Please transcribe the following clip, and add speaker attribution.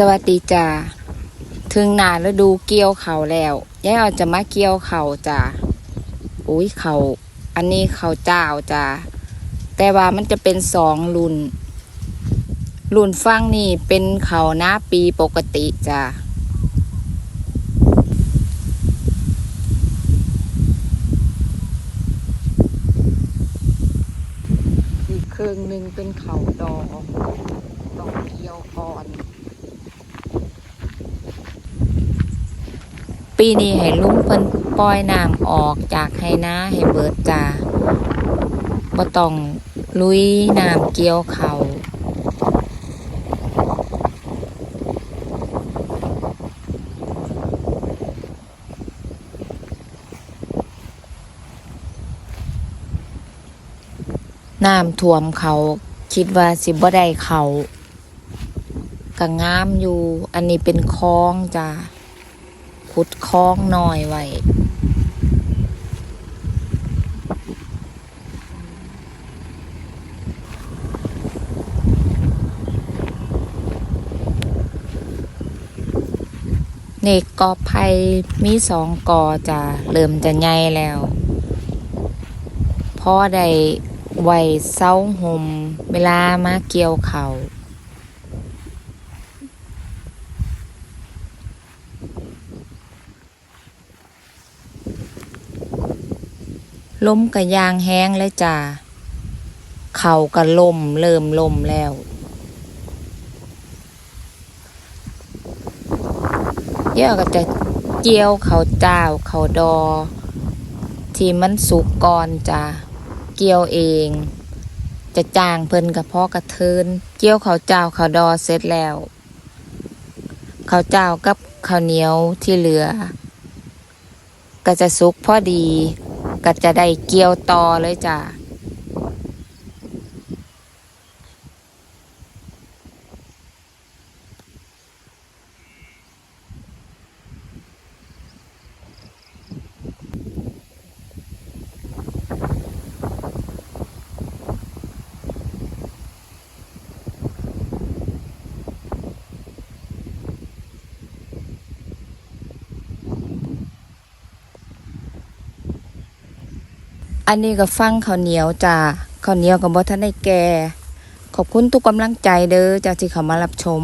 Speaker 1: สวัสดีจ้าถึงหนาฤดูเกี่ยวเขาแล้วยายเอาจะมาเกี่ยวเขาจ้าอุ้ยเขาอันนี้เขาเจ้าจ้าแต่ว่ามันจะเป็นสองรุ่น รุ่นฟังนี่เป็นเขาหน้าปีปกติจ้าอีกครึ่งหนึ่งเป็นเขาดอกต้องเกี่ยวก่อน ปีนี้ให้ลุงเพิ่นปล่อยน้ำออกจากให้นาให้เบิดจ้าบ่ต้องลุยน้ำเกี่ยวเขาน้ำท่วมเขาคิดว่าสิบ่ได้เขาก็งามอยู่ อันนี้เป็นคลองจ้า ขุดคลองหน่อยไว้เนกกอไผ่มีสองกอจะเริ่มจะใหญ่แล้วพ่อได้ไว้เศร้าหมเวลามาเกี่ยวเขาว ล้มกระยางแห้งเลยจ้าเข่ากระลมเริ่มลมแล้วเดี๋ยวก็จะเจียวเขาเจ้าเขาดอ ที่มันสุกก่อนจ้าเกี่ยวเอง จะจ้างเพิ่นกับพ่อกระเทินเกี่ยวเขาเจ้าเขาดอเสร็จแล้ว เขาเจ้ากับข้าวเหนียวที่เหลือ ก็จะสุกพอดี ก็จะได้เกี่ยวต่อเลยจ้ะ อันนี้ก็ฟังข้าวเหนียวจ้าข้าวเหนียวกับบอทันได้แก่ ขอบคุณทุกกำลังใจเด้อจากที่เขามารับชม